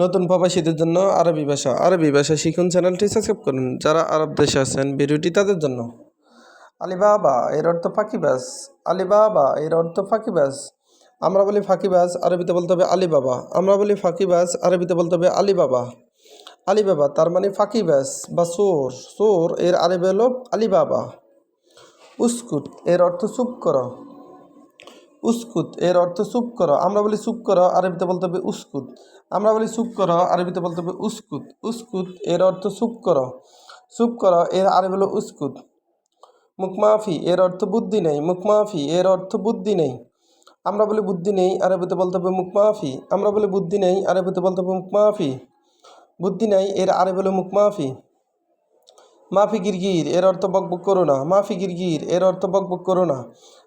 নতুন প্রবাসীদের জন্য আরবি ভাষা। আরবি ভাষা শিখুন, চ্যানেলটি সাবস্ক্রাইব করুন। যারা আরব দেশে আছেন, ভিডিওটি তাদের জন্য। আলিবাবা, এর অর্থ ফাঁকিবাজ। আলিবাবা, এর অর্থ ফাঁকিবাজ। আমরা বলি ফাঁকিবাজ, আরবিতে বলতে হবে আলিবাবা। আমরা বলি ফাঁকিবাজ, আরবিতে বলতে হবে আলিবাবা। আলিবাবা, তার মানে ফাঁকিবাজ বা সোর সোর এর আরবি আলিবাবা। উস্কুট, এর অর্থ চুপ করো। উস্কুত, এর অর্থ চুপ করো। আমরা বলি চুপ করো, আরবিতে বলতে হবে উস্কুত। আমরা বলি চুপ করো, আরবিতে বলতে হবে উস্কুত। উস্কুত, এর অর্থ চুপ করো। চুপ করো, এর আরবি হলো উস্কুত। মুখমাফি, এর অর্থ বুদ্ধি নেই। মুখমাফি, এর অর্থ বুদ্ধি নেই। আমরা বলি বুদ্ধি নেই, আরবিতে বলতে হবে মুখমাফি। আমরা বলি বুদ্ধি নেই, আরবিতে বলতে হবে মুখমাফি। বুদ্ধি নেই, এর আরবি হলো মুখমাফি। মাফি গিরগির, এর অর্থ বকবুক করো না। মাফি গিরগির, এর অর্থ বকবুক করো না।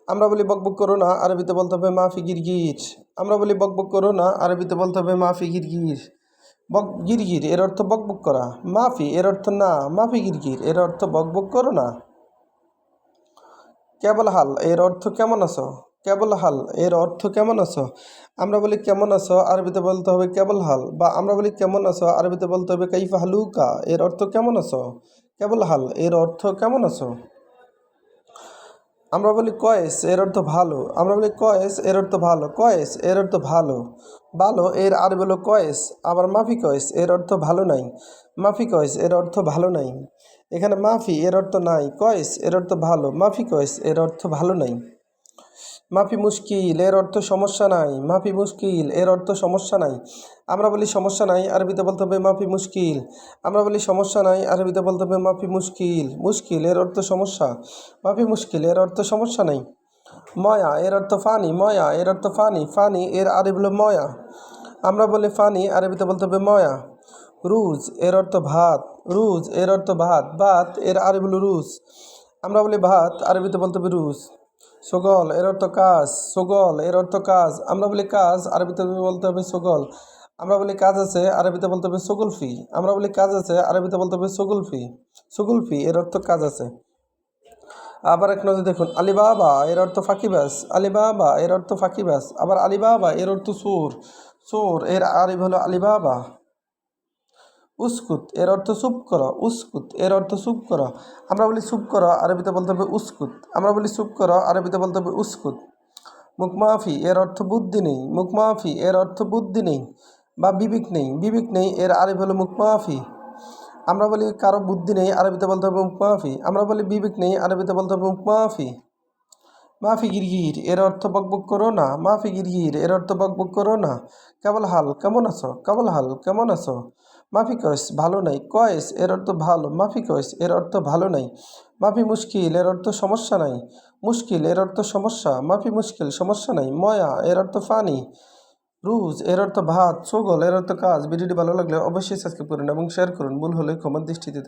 আমরা বলি বকবুক করো না, আরবিতে বলতে হবে মাফি গিরগির। আমরা বলি বকবুক করো না, আরবিতে বলতে হবে মাফি গিরগির। বক, গিরগির, এর অর্থ বকবুক করা। মাফি, এর অর্থ না। মাফি গিরগির, এর অর্থ বকবুক করো না। কেবল হাল, এর অর্থ কেমন আছো? কেবল হাল এর অর্থ কেমন আছো আমরা বলি কেমন আছো আরবিতে বলতে হবে কেবল হাল বা আমরা বলি কেমন আছো আরবিতে বলতে হবে কাইফা হালুকা এর অর্থ কেমন আছো কেবল হাল এর অর্থ কেমন আছো আমরা বলি কয়েস এর অর্থ ভালো আমরা বলি কয়েস এর অর্থ ভালো কয়েস এর অর্থ ভালো ভালো এর আর বলো কয়েস আবার মাফি কয়েস এর অর্থ ভালো নাই মাফি কয়েস এর অর্থ ভালো নাই এখানে মাফি এর অর্থ নাই কয়েস এর অর্থ ভালো মাফি কয়েস এর অর্থ ভালো নাই মাফি মুশকিল, এর অর্থ সমস্যা নাই। মাফি মুশকিল, এর অর্থ সমস্যা নাই। আমরা বলি সমস্যা নাই, আরবিতে বলতে হবে মাফি মুশকিল। আমরা বলি সমস্যা নাই, আরবিতে বলতে হবে মাফি মুশকিল। মুশকিল, এর অর্থ সমস্যা। মাফি মুশকিল, এর অর্থ সমস্যা নাই। ময়া, এর অর্থ ফানি। ময়া, এর অর্থ ফানি। ফানি, এর আরবি হলো ময়া। আমরা বলি ফানি, আরবিতে বলতে হবে ময়া। রুজ, এর অর্থ ভাত। রুজ, এর অর্থ ভাত। ভাত, এর আরবি হলো রুজ। আমরা বলি ভাত, আরবিতে বলতে হবে রুজ। সগল, এর অর্থ কাজ, সুগল, এর অর্থ কাজ। আমরা বলি কাজ, আরবিতে বলতে হবে সুগল। আমরা বলি কাজ আছে, আরবিতে বলতে হবে সগুলফি আমরা বলি কাজ আছে, আরবিতে বলতে হবে সগুলফি সগুলফি এর অর্থ কাজ আছে। আবার এক নজর দেখুন, আলিবাবা, এর অর্থ ফাঁকিবাস আলিবাবা, এর অর্থ ফাঁকিবাস আবার আলিবাবা, এর অর্থ সুর। সুর, এর আরিব হলো আলিবাবা। উস্কুত, এর অর্থ চুপ করো, উস্কুত, এর অর্থ চুপ করো। আমরা বলি চুপ করো, আরবিতে বলতে হবে উস্কুত। আমরা বলি চুপ করো, আরবিতে বলতে হবে উস্কুত। মুখমাফি এর অর্থ বুদ্ধি নেই। মুখমাফি এর অর্থ বুদ্ধি নেই বা বিবেক নেই। বিবেক নেই, এর আরবি হলো মুখমাফি আমরা বলি কারও বুদ্ধি নেই, আরবিতে বলতে হবে মুখমাফি আমরা বলি বিবেক নেই, আরবিতে বলতে হবে মুখমাফি মাফি গিরগির, এর অর্থ বকবক করো না। মাফি গিরগির, এর অর্থ বকবক করো না। কেবল হাল, কেমন আছো? কেবল হাল, কেমন আছো? মাফি কয়েস, ভালো নাই। কয়েস, এর অর্থ ভালো। মাফি কয়েস, এর অর্থ ভালো নাই। মাফি মুশকিল, এর অর্থ সমস্যা নাই। মুশকিল, এর অর্থ সমস্যা। মাফি মুশকিল, সমস্যা নাই। ময়া, এর অর্থ ফানি। রুজ, এর অর্থ ভাত। সগল, এর অর্থ কাজ। ভিডিওটি ভালো লাগলে অবশ্যই সাবস্ক্রাইব করুন এবং শেয়ার করুন। ভুল হলে ক্ষমার দৃষ্টিতে